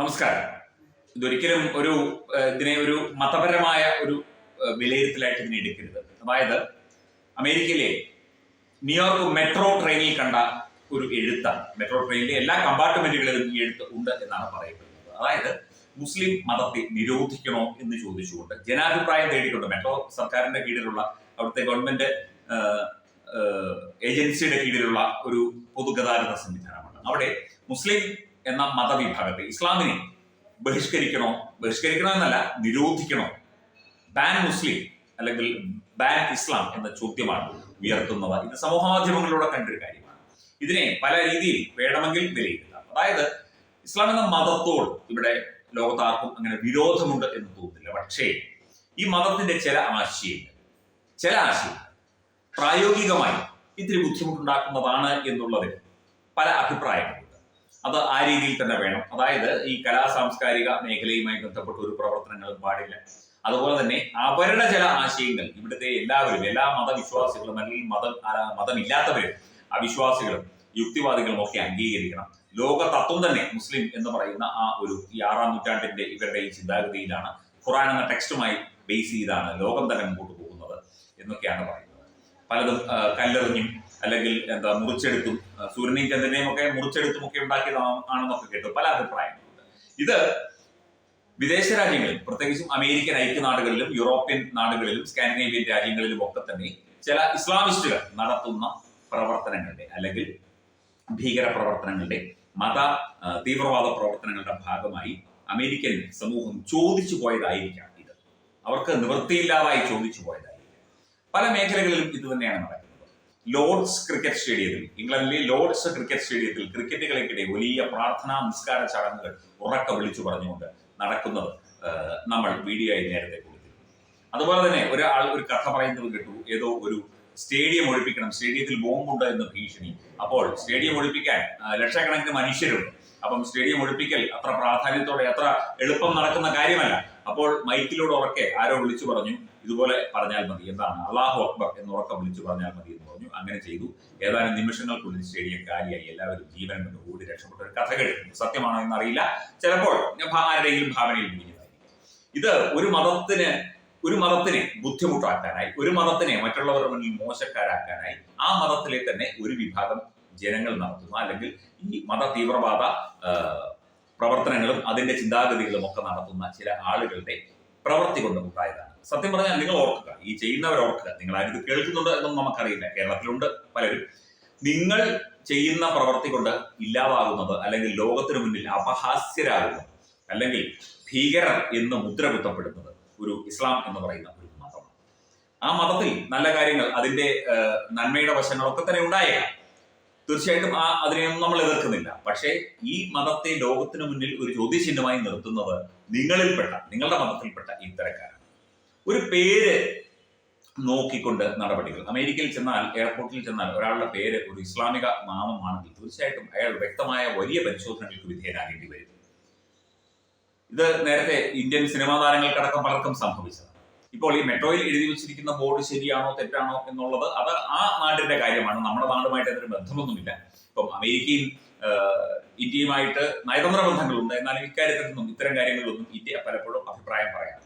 നമസ്കാരം. ഇതൊരിക്കലും ഒരു ഇതിനെ ഒരു മതപരമായ ഒരു വിലയിരുത്തലായിട്ട് ഇതിനെ എടുക്കരുത്. അതായത് അമേരിക്കയിലെ ന്യൂയോർക്ക് മെട്രോ ട്രെയിനിൽ കണ്ട ഒരു എഴുത്താണ്. മെട്രോ ട്രെയിനിലെ എല്ലാ കമ്പാർട്ട്മെന്റുകളിലും ഈ എഴുത്ത് ഉണ്ട് എന്നാണ് പറയപ്പെടുന്നത്. അതായത് മുസ്ലിം മതത്തെ നിരോധിക്കണോ എന്ന് ചോദിച്ചുകൊണ്ട് ജനാഭിപ്രായം തേടിക്കൊണ്ട് മെട്രോ സർക്കാരിന്റെ കീഴിലുള്ള അവിടുത്തെ ഗവൺമെന്റ് ഏജൻസിയുടെ കീഴിലുള്ള ഒരു പൊതുഗതാഗത സംവിധാനമാണ്. അവിടെ മുസ്ലിം എന്ന മതവിഭാഗത്തെ. ഇസ്ലാമിനെ ബഹിഷ്കരിക്കണോ? ബഹിഷ്കരിക്കണോ എന്നല്ല നിരോധിക്കണോ? ബാൻ മുസ്ലിം അല്ലെങ്കിൽ ബാൻ ഇസ്ലാം എന്ന ചോദ്യമാണ് ഉയർത്തുന്നത് ഇത് സമൂഹ മാധ്യമങ്ങളിലൂടെ കണ്ടൊരു കാര്യമാണ്. ഇതിനെ പല രീതിയിൽ വേണമെങ്കിൽ വിലയിരുത്താം. അതായത് ഇസ്ലാം എന്ന മതത്തോട് ഇവിടെ ലോകത്താർക്കും അങ്ങനെ വിരോധമുണ്ട് എന്ന് തോന്നുന്നില്ല. പക്ഷേ ഈ മതത്തിന്റെ ചില ആശയങ്ങൾ ചില ആശയങ്ങൾ പ്രായോഗികമായി ഇത്തിരി ബുദ്ധിമുട്ടുണ്ടാക്കുന്നതാണ് എന്നുള്ളതിൽ പല അഭിപ്രായങ്ങളുണ്ട് അത് ആ രീതിയിൽ തന്നെ വേണം. അതായത് ഈ കലാ സാംസ്കാരിക മേഖലയുമായി ബന്ധപ്പെട്ട ഒരു പ്രവർത്തനങ്ങളും പാടില്ല. അതുപോലെ തന്നെ അവരുടെ ചില ആശയങ്ങൾ ഇവിടുത്തെ എല്ലാവരും എല്ലാ മതവിശ്വാസികളും അല്ലെങ്കിൽ മതം മതമില്ലാത്തവരും അവിശ്വാസികളും യുക്തിവാദികളും ഒക്കെ അംഗീകരിക്കണം. ലോക തത്വം തന്നെ മുസ്ലിം എന്ന് പറയുന്ന ആ ഒരു ഈ ആറാം നൂറ്റാണ്ടിന്റെ ഇവരുടെ ഈ ചിന്താഗതിയിലാണ് ഖുറാൻ എന്ന ടെക്സ്റ്റുമായി ബേസ് ചെയ്താണ് ലോകം തന്നെ മുമ്പോട്ട് പോകുന്നത് എന്നൊക്കെയാണ് പറയുന്നത്. പലതും കല്ലെറിഞ്ഞും അല്ലെങ്കിൽ എന്താ മുറിച്ചെടുത്തും സൂര്യനെയും ചന്ദ്രനെയും ഒക്കെ മുറിച്ചെടുത്തും ഒക്കെ ഉണ്ടാക്കിയതാണ് ആണെന്നൊക്കെ കേട്ടു. പല അഭിപ്രായങ്ങളുണ്ട്. ഇത് വിദേശ രാജ്യങ്ങളിൽ പ്രത്യേകിച്ചും അമേരിക്കൻ ഐക്യ നാടുകളിലും യൂറോപ്യൻ നാടുകളിലും സ്കാൻഡിനേവിയൻ രാജ്യങ്ങളിലും ഒക്കെ തന്നെ ചില ഇസ്ലാമിസ്റ്റുകൾ നടത്തുന്ന പ്രവർത്തനങ്ങളുടെ അല്ലെങ്കിൽ ഭീകര പ്രവർത്തനങ്ങളുടെ മത തീവ്രവാദ പ്രവർത്തനങ്ങളുടെ ഭാഗമായി അമേരിക്കൻ സമൂഹം ചോദിച്ചു പോയതായിരിക്കാം ഇത്. അവർക്ക് നിവൃത്തിയില്ലാതായി ചോദിച്ചു പോയതായിരിക്കാം. പല മേഖലകളിലും ഇത് തന്നെയാണ് നടക്കുന്നത്. ലോർഡ്സ് ക്രിക്കറ്റ് സ്റ്റേഡിയത്തിൽ ഇംഗ്ലണ്ടിലെ ലോർഡ്സ് ക്രിക്കറ്റ് സ്റ്റേഡിയത്തിൽ ക്രിക്കറ്റ് കളിക്കിടെ വലിയ പ്രാർത്ഥനാ നിസ്കാര ചടങ്ങുകൾ ഉറക്ക വിളിച്ചു പറഞ്ഞുകൊണ്ട് നടക്കുന്നത് നമ്മൾ വീഡിയോ ആയി നേരത്തെ കൊടുത്തിരുന്നു. അതുപോലെ തന്നെ ഒരാൾ ഒരു കഥ പറയുന്നത് കേട്ടു. ഏതോ ഒരു സ്റ്റേഡിയം ഒഴിപ്പിക്കണം സ്റ്റേഡിയത്തിൽ ബോംബുണ്ട് എന്ന് ഭീഷണി. അപ്പോൾ സ്റ്റേഡിയം ഒഴിപ്പിക്കാൻ ലക്ഷക്കണക്കിന് മനുഷ്യരുണ്ട്. അപ്പം സ്റ്റേഡിയം ഒഴിപ്പിക്കൽ അത്ര പ്രാധാന്യത്തോടെ അത്ര എളുപ്പം നടക്കുന്ന കാര്യമല്ല. അപ്പോൾ മൈക്കിലൂടെ ഉറക്കെ ആരോ വിളിച്ചു പറഞ്ഞു ഇതുപോലെ പറഞ്ഞാൽ മതി. എന്താണ്? അള്ളാഹു അക്ബർ എന്ന് ഉറക്കെ വിളിച്ചു പറഞ്ഞാൽ മതി അങ്ങനെ ചെയ്തു. ഏതാനും നിമിഷങ്ങൾക്കുള്ളിൽ സ്റ്റേഡിയം കാലിയായി. എല്ലാവരും ജീവൻ എന്ന് ഓടി രക്ഷപ്പെട്ട ഒരു കഥ കേട്ടിട്ടുണ്ട്. സത്യമാണോ എന്നറിയില്ല. ചിലപ്പോൾ ആരുടെയെങ്കിലും ഭാവനയിൽ മുന്നിലായി ഇത് ഒരു മതത്തിന് ഒരു മതത്തിനെ ബുദ്ധിമുട്ടാക്കാനായി ഒരു മതത്തിനെ മറ്റുള്ളവരുടെ മുന്നിൽ മോശക്കാരാക്കാനായി ആ മതത്തിലെ തന്നെ ഒരു വിഭാഗം ജനങ്ങൾ നടത്തുന്നു. അല്ലെങ്കിൽ ഈ മത തീവ്രവാദ പ്രവർത്തനങ്ങളും അതിന്റെ ചിന്താഗതികളും ഒക്കെ നടത്തുന്ന ചില ആളുകളുടെ പ്രവൃത്തി കൊണ്ട് ഉണ്ടായതാണ് സത്യം പറഞ്ഞാൽ നിങ്ങൾ ഓർക്കുക. ഈ ചെയ്യുന്നവർ ഓർക്കുക. നിങ്ങൾ ആരും കേൾക്കുന്നുണ്ട് എന്നൊന്നും നമുക്കറിയില്ല. കേരളത്തിലുണ്ട് പലരും. നിങ്ങൾ ചെയ്യുന്ന പ്രവൃത്തി കൊണ്ട് ഇല്ലാതാകുന്നത് അല്ലെങ്കിൽ ലോകത്തിന് മുന്നിൽ അപഹാസ്യരാകുന്നത് അല്ലെങ്കിൽ ഭീകരർ എന്ന് മുദ്ര കുത്തപ്പെടുന്നത് ഒരു ഇസ്ലാം എന്ന് പറയുന്ന ഒരു മതമാണ് ആ മതത്തിൽ നല്ല കാര്യങ്ങൾ അതിന്റെ നന്മയുടെ വശങ്ങളൊക്കെ തന്നെ ഉണ്ടായേക്കാം. തീർച്ചയായിട്ടും ആ അതിനെയൊന്നും നമ്മൾ എതിർക്കുന്നില്ല. പക്ഷേ ഈ മതത്തെ ലോകത്തിന് മുന്നിൽ ഒരു ചോദ്യചിഹ്നമായി നിർത്തുന്നത് നിങ്ങളിൽപ്പെട്ട നിങ്ങളുടെ മതത്തിൽപ്പെട്ട ഇത്തരക്കാരാണ്. ഒരു പേര് നോക്കിക്കൊണ്ട് നടപടികൾ. അമേരിക്കയിൽ ചെന്നാൽ എയർപോർട്ടിൽ ചെന്നാൽ ഒരാളുടെ പേര് ഒരു ഇസ്ലാമിക നാമമാണെങ്കിൽ തീർച്ചയായിട്ടും അയാൾ വ്യക്തമായ വലിയ പരിശോധനകൾക്ക് വിധേയനാകേണ്ടി വരും. ഇത് നേരത്തെ ഇന്ത്യൻ സിനിമാ താരങ്ങൾക്കടക്കം പലർക്കും സംഭവിച്ചതാണ്. ഇപ്പോൾ ഈ മെട്രോയിൽ എഴുതി വെച്ചിരിക്കുന്ന ബോർഡ് ശരിയാണോ തെറ്റാണോ എന്നുള്ളത് അത് ആ നാടിന്റെ കാര്യമാണ്. നമ്മുടെ നാടുമായിട്ട് അതിന് ബന്ധമൊന്നുമില്ല. ഇപ്പം അമേരിക്കയിൽ ഇന്ത്യയുമായിട്ട് നയതന്ത്ര ബന്ധങ്ങളുണ്ട്. എന്നാൽ ഇക്കാര്യത്തിലൊന്നും ഇത്തരം കാര്യങ്ങളിലൊന്നും ഇന്ത്യ പലപ്പോഴും അഭിപ്രായം പറയാറുണ്ട്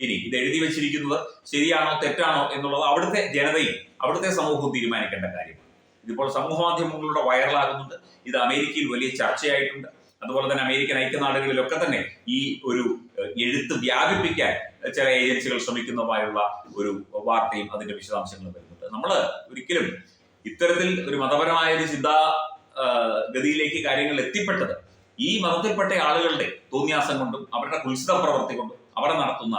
ഇനി ഇത് എഴുതി വെച്ചിരിക്കുന്നത് ശരിയാണോ തെറ്റാണോ എന്നുള്ളത് അവിടുത്തെ ജനതയും അവിടുത്തെ സമൂഹവും തീരുമാനിക്കേണ്ട കാര്യമാണ്. ഇതിപ്പോൾ സമൂഹ മാധ്യമങ്ങളിലൂടെ വൈറലാകുന്നുണ്ട്. ഇത് അമേരിക്കയിൽ വലിയ ചർച്ചയായിട്ടുണ്ട്. അതുപോലെ തന്നെ അമേരിക്കൻ ഐക്യനാടുകളിലൊക്കെ തന്നെ ഈ ഒരു എഴുത്ത് വ്യാപിപ്പിക്കാൻ ചില ഏജൻസികൾ ശ്രമിക്കുന്നതുമായുള്ള ഒരു വാർത്തയും അതിന്റെ വിശദാംശങ്ങളും വരുന്നുണ്ട്. നമ്മൾ ഒരിക്കലും ഇത്തരത്തിൽ ഒരു മതപരമായ ഒരു ചിന്താ ഗതിയിലേക്ക് കാര്യങ്ങൾ എത്തിപ്പെട്ടത് ഈ മതത്തിൽപ്പെട്ട ആളുകളുടെ തോന്നിയാസം കൊണ്ടും അവരുടെ കുൽസിത പ്രവൃത്തി കൊണ്ടും അവർ നടത്തുന്ന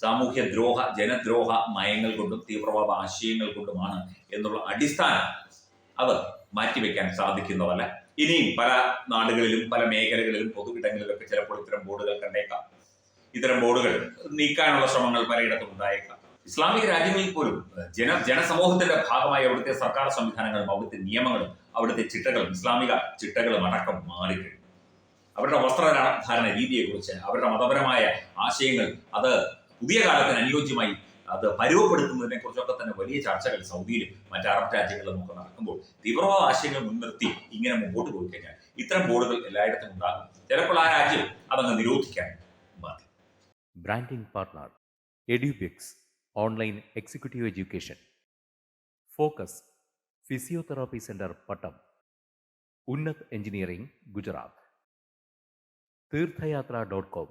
സാമൂഹ്യ ദ്രോഹ ജനദ്രോഹ നയങ്ങൾ കൊണ്ടും തീവ്രവാദ ആശയങ്ങൾ കൊണ്ടുമാണ് എന്നുള്ള അടിസ്ഥാനം അവർ മാറ്റിവെക്കാൻ സാധിക്കുന്നതല്ല. ഇനിയും പല നാടുകളിലും പല മേഖലകളിലും പൊതുവിടങ്ങളിലൊക്കെ ചിലപ്പോൾ ഇത്തരം ബോർഡുകൾ കണ്ടേക്കാം. ഇത്തരം ബോർഡുകൾ നീക്കാനുള്ള ശ്രമങ്ങൾ പലയിടത്തും ഉണ്ടായേക്കാം. ഇസ്ലാമിക രാജ്യങ്ങളിൽ പോലും ജന ജനസമൂഹത്തിന്റെ ഭാഗമായി അവിടുത്തെ സർക്കാർ സംവിധാനങ്ങളും അവിടുത്തെ നിയമങ്ങളും അവിടുത്തെ ചിട്ടകളും ഇസ്ലാമിക ചിട്ടകളും അടക്കം മാറിക്കഴിഞ്ഞു. അവരുടെ വസ്ത്രധാരണ രീതിയെക്കുറിച്ച് അവരുടെ മതപരമായ ആശയങ്ങൾ അത് പുതിയ കാലത്തിന് അനുയോജ്യമായി അത് പരുവപ്പെടുത്തുന്നതിനെ കുറിച്ചൊക്കെ തന്നെ വലിയ ചർച്ചകൾ സൗദിയിലും മറ്റ് അറബ് രാജ്യങ്ങളിലും ഒക്കെ നടക്കുമ്പോൾ തീവ്രവാദ ആശയങ്ങൾ മുൻനിർത്തി ഇങ്ങനെ മുമ്പോട്ട് പോയി കഴിഞ്ഞാൽ ഇത്തരം ബോർഡുകൾ എല്ലായിടത്തും ഉണ്ടാകും. ചിലപ്പോൾ ആ രാജ്യം അതങ്ങ് നിരോധിക്കാൻ മതി. Branding partner Edubix online executive education focus physiotherapy centre Pattom ഉന്നത് എഞ്ചിനീയറിംഗ് ഗുജറാത്ത് തീർത്ഥയാത്ര dot com